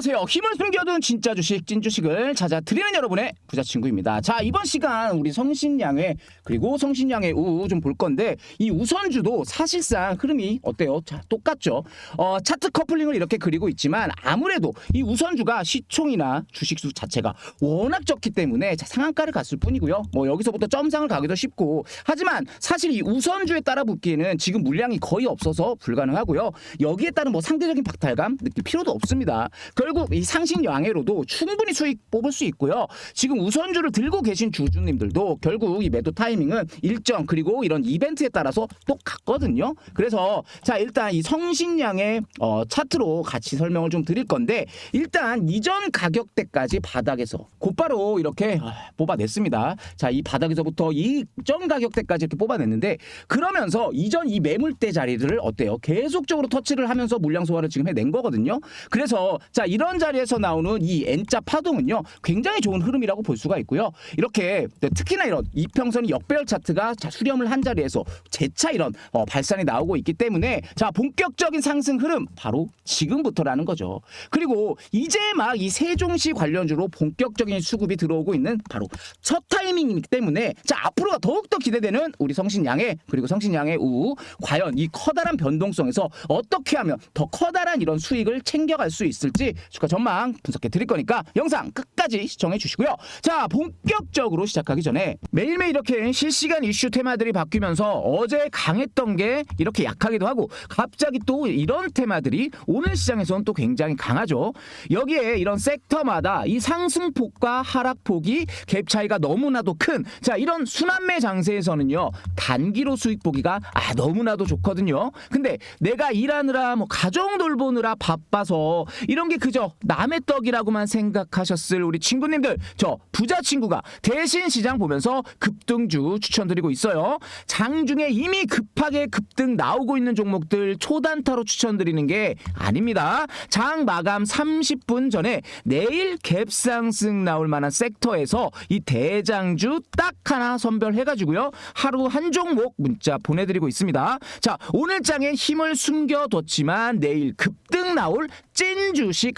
안녕하세요. 힘을 숨겨둔 진짜 주식, 찐 주식을 찾아 드리는 여러분의 부자 친구입니다. 자, 이번 시간 우리 성신양의 그리고 성신양의 우 좀 볼 건데 이 우선주도 사실상 흐름이 어때요? 자, 똑같죠. 어, 차트 커플링을 이렇게 그리고 있지만 아무래도 이 우선주가 시총이나 주식수 자체가 워낙 적기 때문에 자, 상한가를 갔을 뿐이고요. 뭐 여기서부터 점상을 가기도 쉽고 하지만 사실 이 우선주에 따라 붙기에는 지금 물량이 거의 없어서 불가능하고요. 여기에 따른 뭐 상대적인 박탈감 느낄 필요도 없습니다. 결국 이 상신 양해로도 충분히 수익 뽑을 수 있고요. 지금 우선주를 들고 계신 주주님들도 결국 이 매도 타이밍은 일정 그리고 이런 이벤트에 따라서 똑같거든요. 그래서 자 일단 이 성신양의 어, 차트로 같이 설명을 좀 드릴 건데 일단 이전 가격대까지 바닥에서 곧바로 이렇게 아, 뽑아냈습니다. 자 이 바닥에서부터 이전 가격대까지 이렇게 뽑아냈는데 그러면서 이전 이 매물대 자리들을 어때요? 계속적으로 터치를 하면서 물량 소화를 지금 해낸 거거든요. 그래서 자 이런 자리에서 나오는 이 N자 파동은요 굉장히 좋은 흐름이라고 볼 수가 있고요. 이렇게 특히나 이런 이평선이 역배열 차트가 자, 수렴을 한 자리에서 재차 이런 어, 발산이 나오고 있기 때문에 자 본격적인 상승 흐름 바로 지금부터라는 거죠. 그리고 이제 막 이 세종시 관련주로 본격적인 수급이 들어오고 있는 바로 첫 타이밍이기 때문에 자 앞으로가 더욱더 기대되는 우리 성신양의 그리고 성신양의 우 과연 이 커다란 변동성에서 어떻게 하면 더 커다란 이런 수익을 챙겨갈 수 있을지 주가 전망 분석해 드릴 거니까 영상 끝까지 시청해 주시고요. 자 본격적으로 시작하기 전에 매일매일 이렇게 실시간 이슈 테마들이 바뀌면서 어제 강했던 게 이렇게 약하기도 하고 갑자기 또 이런 테마들이 오늘 시장에서는 또 굉장히 강하죠. 여기에 이런 섹터마다 이 상승폭과 하락폭이 갭 차이가 너무나도 큰 자 이런 순환매 장세에서는요 단기로 수익 보기가 아 너무나도 좋거든요. 근데 내가 일하느라 뭐 가정 돌보느라 바빠서 이런 게 그저 남의 떡이라고만 생각하셨을 우리 친구님들 저 부자 친구가 대신 시장 보면서 급등주 추천드리고 있어요. 장 중에 이미 급하게 급등 나오고 있는 종목들 초단타로 추천드리는 게 아닙니다. 장 마감 30분 전에 내일 갭상승 나올 만한 섹터에서 이 대장주 딱 하나 선별해가지고요. 하루 한 종목 문자 보내드리고 있습니다. 자, 오늘 장에 힘을 숨겨뒀지만 내일 급등 나올 찐 주식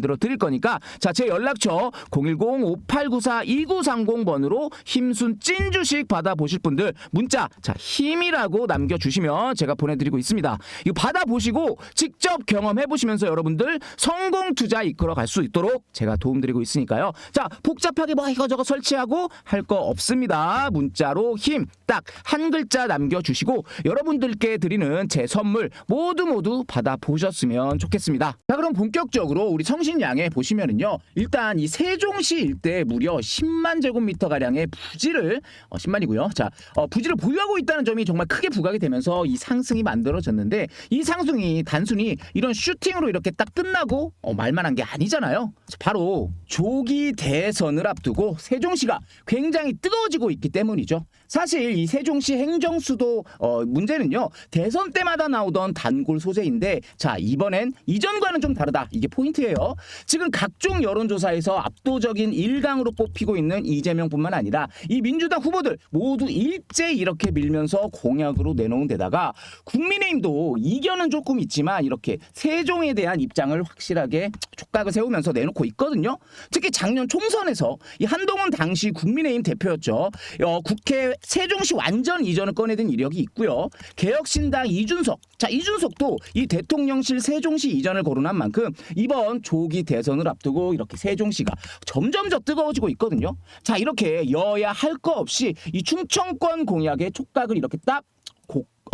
들어 드릴 거니까 자, 제 연락처 010-5894-2930번으로 힘순 찐 주식 받아 보실 분들 문자 자, 힘이라고 남겨 주시면 제가 보내 드리고 있습니다. 이거 받아 보시고 직접 경험해 보시면서 여러분들 성공 투자 이끌어 갈 수 있도록 제가 도움 드리고 있으니까요. 자, 복잡하게 뭐 이거 저거 설치하고 할 거 없습니다. 문자로 힘딱 한 글자 남겨 주시고 여러분들께 드리는 제 선물 모두 모두 받아 보셨으면 좋겠습니다. 자, 그럼 본격적으로 우리 성신양에 보시면은요. 일단 이 세종시 일대 무려 10만 제곱미터 가량의 부지를 어, 10만이고요. 자, 어, 부지를 보유하고 있다는 점이 정말 크게 부각이 되면서 이 상승이 만들어졌는데 이 상승이 단순히 이런 슈팅으로 이렇게 딱 끝나고 어, 말만한 게 아니잖아요. 바로 조기 대선을 앞두고 세종시가 굉장히 뜨거워지고 있기 때문이죠. 사실 이 세종시 행정수도 어, 문제는요 대선 때마다 나오던 단골 소재인데 자 이번엔 이전과는 좀 다르다 이게 포인트예요. 지금 각종 여론조사에서 압도적인 1강으로 뽑히고 있는 이재명뿐만 아니라 이 민주당 후보들 모두 일제 이렇게 밀면서 공약으로 내놓은 데다가 국민의힘도 이견은 조금 있지만 이렇게 세종에 대한 입장을 확실하게 촉 각을 세우면서 내놓고 있거든요. 특히 작년 총선에서 이 한동훈 당시 국민의힘 대표였죠. 어, 국회 세종시 완전 이전을 꺼내든 이력이 있고요. 개혁신당 이준석. 자, 이준석도 이 대통령실 세종시 이전을 거론한 만큼 이번 조기 대선을 앞두고 이렇게 세종시가 점점 더 뜨거워지고 있거든요. 자, 이렇게 여야 할 거 없이 이 충청권 공약의 촉각을 이렇게 딱 고-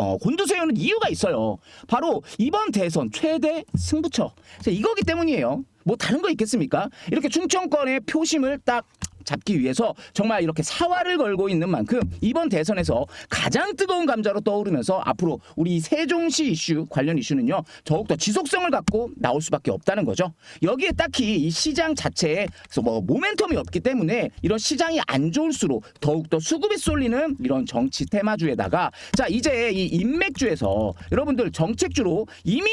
어, 곤두세우는 이유가 있어요. 바로 이번 대선 최대 승부처. 자, 이거기 때문이에요. 뭐 다른 거 있겠습니까? 이렇게 충청권의 표심을 딱 잡기 위해서 정말 이렇게 사활을 걸고 있는 만큼 이번 대선에서 가장 뜨거운 감자로 떠오르면서 앞으로 우리 이 세종시 이슈 관련 이슈는요 더욱더 지속성을 갖고 나올 수밖에 없다는 거죠. 여기에 딱히 이 시장 자체에 뭐 모멘텀이 없기 때문에 이런 시장이 안 좋을수록 더욱더 수급이 쏠리는 이런 정치 테마주에다가 자 이제 이 인맥주에서 여러분들 정책주로 이미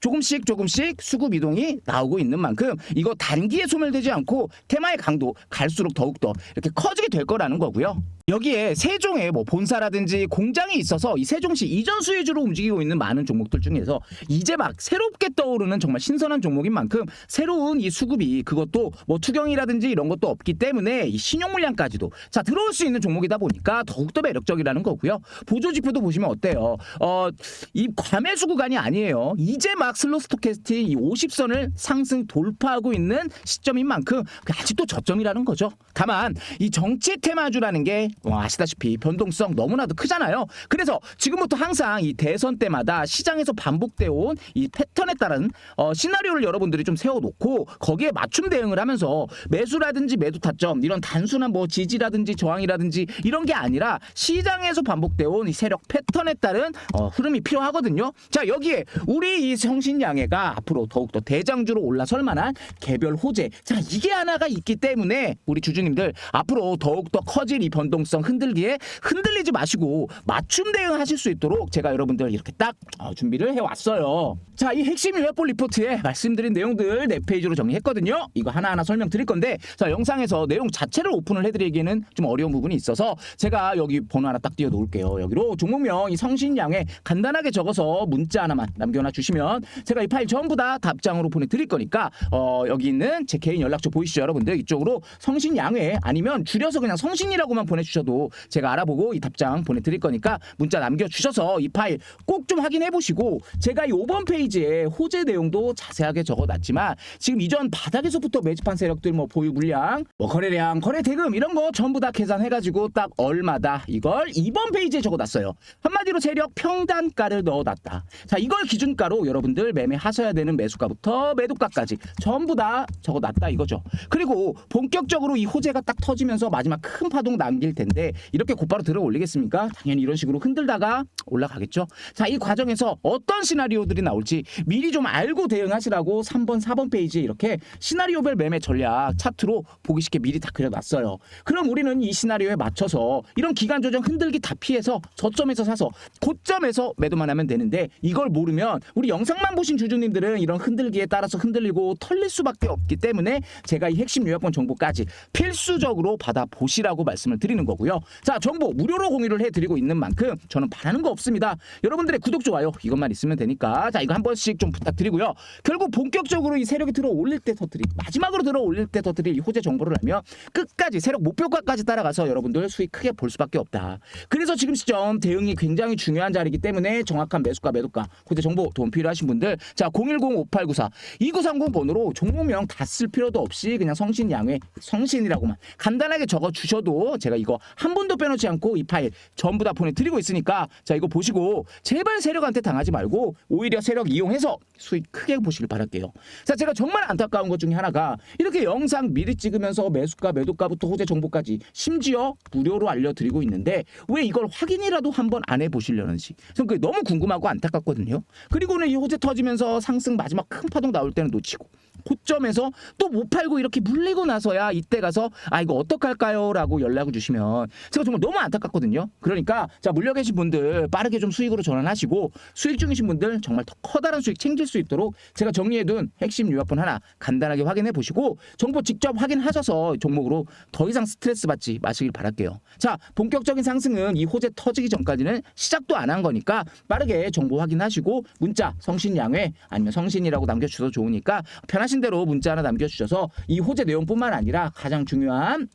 조금씩 조금씩 수급 이동이 나오고 있는 만큼 이거 단기에 소멸되지 않고 테마의 강도 갈수록 더욱더 이렇게 커지게 될 거라는 거고요. 여기에 세종에 뭐 본사라든지 공장이 있어서 이 세종시 이전 수혜주로 움직이고 있는 많은 종목들 중에서 이제 막 새롭게 떠오르는 정말 신선한 종목인 만큼 새로운 이 수급이 그것도 뭐 투경이라든지 이런 것도 없기 때문에 이 신용 물량까지도 자 들어올 수 있는 종목이다 보니까 더욱더 매력적이라는 거고요. 보조 지표도 보시면 어때요? 어 이 과매수 구간이 아니에요. 이제 막 슬로 스토캐스트 이 50선을 상승 돌파하고 있는 시점인 만큼 그 아직도 저점이라는 거죠. 다만 이 정치 테마주라는 게 어, 아시다시피 변동성 너무나도 크잖아요. 그래서 지금부터 항상 이 대선 때마다 시장에서 반복되어 온 이 패턴에 따른 어, 시나리오를 여러분들이 좀 세워놓고 거기에 맞춤 대응을 하면서 매수라든지 매도 타점 이런 단순한 뭐 지지라든지 저항이라든지 이런 게 아니라 시장에서 반복되어 온 이 세력 패턴에 따른 어, 흐름이 필요하거든요. 자 여기에 우리 이 성신양해가 앞으로 더욱더 대장주로 올라설 만한 개별 호재 자 이게 하나가 있기 때문에 우리 주주님들 앞으로 더욱더 커질 이 변동성 흔들기에 흔들리지 마시고 맞춤 대응하실 수 있도록 제가 여러분들 이렇게 딱 어, 준비를 해왔어요. 자 이 핵심 요약 본 리포트에 말씀드린 내용들 네 페이지로 정리했거든요. 이거 하나하나 설명드릴 건데 자 영상에서 내용 자체를 오픈을 해드리기에는 좀 어려운 부분이 있어서 제가 여기 번호 하나 딱 띄워 놓을게요. 여기로 종목명 이 성신양에 간단하게 적어서 문자 하나만 남겨놔 주시면 제가 이 파일 전부 다 답장으로 보내드릴 거니까 어, 여기 있는 제 개인 연락처 보이시죠 여러분들 이쪽으로 성신양회 아니면 줄여서 그냥 성신이라고만 보내주셔도 제가 알아보고 이 답장 보내드릴 거니까 문자 남겨주셔서 이 파일 꼭 좀 확인해 보시고 제가 이 5번 페이지에 호재 내용도 자세하게 적어놨지만 지금 이전 바닥에서부터 매집한 세력들 뭐 보유 물량 뭐 거래량 거래 대금 이런 거 전부 다 계산해가지고 딱 얼마다 이걸 2번 페이지에 적어놨어요. 한마디로 세력 평단가를 넣어놨다. 자 이걸 기준가로 여러분들 매매하셔야 되는 매수가부터 매도가까지 전부 다 적어놨다 이거죠. 그리고 본격적으로 이 호재가 딱 터지면서 마지막 큰 파동 남길 텐데 이렇게 곧바로 들어 올리겠습니까? 당연히 이런 식으로 흔들다가 올라가겠죠. 자 이 과정에서 어떤 시나리오들이 나올지 미리 좀 알고 대응하시라고 3번 4번 페이지에 이렇게 시나리오별 매매 전략 차트로 보기 쉽게 미리 다 그려놨어요 그럼 우리는 이 시나리오에 맞춰서 이런 기간 조정 흔들기 다 피해서 저점에서 사서 고점에서 매도만 하면 되는데 이걸 모르면 우리 영상만 보신 주주님들은 이런 흔들기에 따라서 흔들리고 털릴 수밖에 없기 때문에 제가 이 핵심 요약본 정보까지 필수적으로 받아 보시라고 말씀을 드리는 거고요. 자 정보 무료로 공유를 해드리고 있는 만큼 저는 바라는 거 없습니다. 여러분들의 구독 좋아요 이것만 있으면 되니까 자 이거 한 번씩 좀 부탁 드리고요. 결국 본격적으로 이 세력이 들어 올릴 때 터뜨리 마지막으로 들어 올릴 때 터뜨릴 이 호재 정보를 알면 끝까지 세력 목표가까지 따라가서 여러분들 수익 크게 볼 수밖에 없다. 그래서 지금 시점 대응이 굉장히 중요한 자리이기 때문에 정확한 매수가 매도가 호재 정보 도움 필요하신 분들 자 010-5894 2930 번호로 종목명 다 쓸 필요도 없이 그냥 성신양회 성신이라고만 간단하게 적어 주셔도 제가 이거 한 번도 빼놓지 않고 이 파일 전부 다 보내드리고 있으니까 자 이거 보시고 제발 세력한테 당하지 말고 오히려 세력 이용해서 수익 크게 보시길 바랄게요. 자 제가 정말 안타까운 것 중에 하나가 이렇게 영상 미리 찍으면서 매수가 매도가부터 호재 정보까지 심지어 무료로 알려드리고 있는데 왜 이걸 확인이라도 한번 안 해보시려는지 저는 그게 너무 궁금하고 안타깝거든요. 그리고는 이 호재 터지면서 상승 마지막 큰 파동 나올 때는 놓치고 고점에서 또 못 팔고 이렇게 물리고 나서야 이때 가서 아 이거 어떡할까요? 라고 연락을 주시면 제가 정말 너무 안타깝거든요. 그러니까 자 물려 계신 분들 빠르게 좀 수익으로 전환하시고 수익 중이신 분들 정말 더 커다란 수익 챙길 수 있도록 제가 정리해둔 핵심 요약본 하나 간단하게 확인해 보시고 정보 직접 확인하셔서 종목으로 더 이상 스트레스 받지 마시길 바랄게요. 자 본격적인 상승은 이 호재 터지기 전까지는 시작도 안 한 거니까 빠르게 정보 확인하시고 문자 성신 양회 아니면 성신이라고 남겨주셔도 좋으니까 편하 신 대로 문자 하나 남겨주셔서 이 호재 내용뿐만 아니라 가장 중요한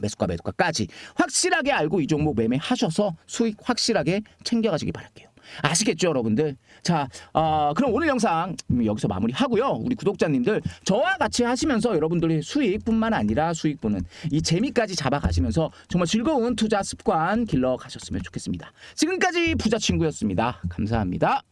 매수가 매도가까지 확실하게 알고 이 종목 매매하셔서 수익 확실하게 챙겨가시기 바랄게요. 아시겠죠, 여러분들? 자, 어, 그럼 오늘 영상 여기서 마무리하고요. 우리 구독자님들 저와 같이 하시면서 여러분들이 수익뿐만 아니라 수익 보는 이 재미까지 잡아가시면서 정말 즐거운 투자 습관 길러 가셨으면 좋겠습니다. 지금까지 부자 친구였습니다. 감사합니다.